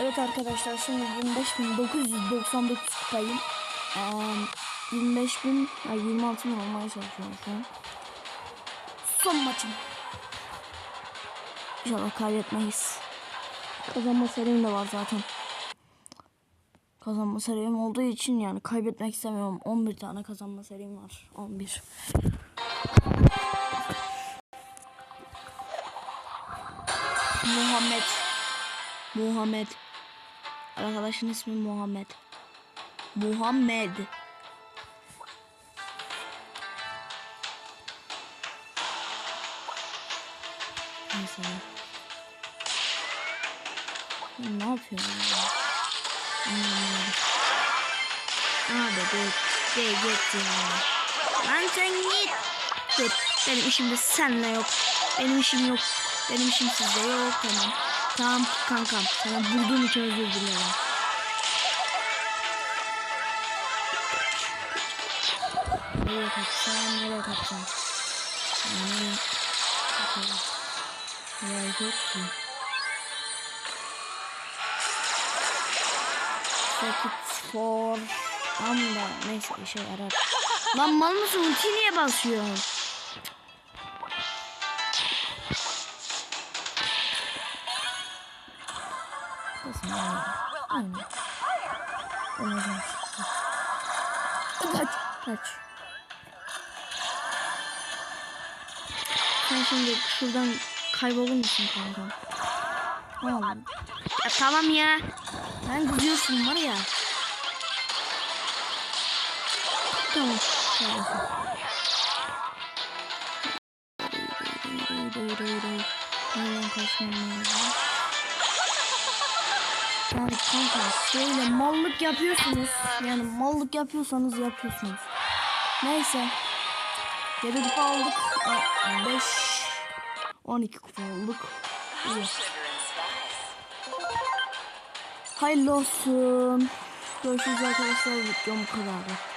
Evet arkadaşlar şimdi 25.999 kupayım. Ee, 25.000 ay 26 bin olmaya çalışıyorum şu an. Son maçım. İnşallah kaybetmeyiz. Kazanma serim de var zaten. Kazanma serim olduğu için yani kaybetmek istemiyorum. 11 tane kazanma serim var. 11. Muhammed. Muhammed. Arkadaşın ismi Muhammed. Muhammed. Neyse. Ya Ne yapıyorum ya? Abi de de git. Lan sen git. Benim işim de seninle yok. Benim işim yok. Benim işim sizde yok. Tamam. Tamam kankam. Sana bulduğum için özür dilerim. Nereye kaçsam, nereye kaçsam? Kaçsam? Nereye yok ki? Sakit for Anda neyse işe yarar. Lan mal mısın? Ulti niye basıyorsun? Kesin aynen. Aynen. Olacak. Kaç. Kaç. Sen şimdi şuradan kaybolur musun kanka? Tamam. Ya tamam ya. Ben kızıyorsun var ya. Tamam. Tamam. Hayır hayır hayır hayır. Nereden kaçmam lazım? Yani kanka şöyle mallık yapıyorsunuz. Yani mallık yapıyorsanız yapıyorsunuz. Neyse. 7 kupa aldık. 5 12 kupa olduk. İyi. Hayırlı olsun. Görüşürüz arkadaşlar. Videom bu kadardı.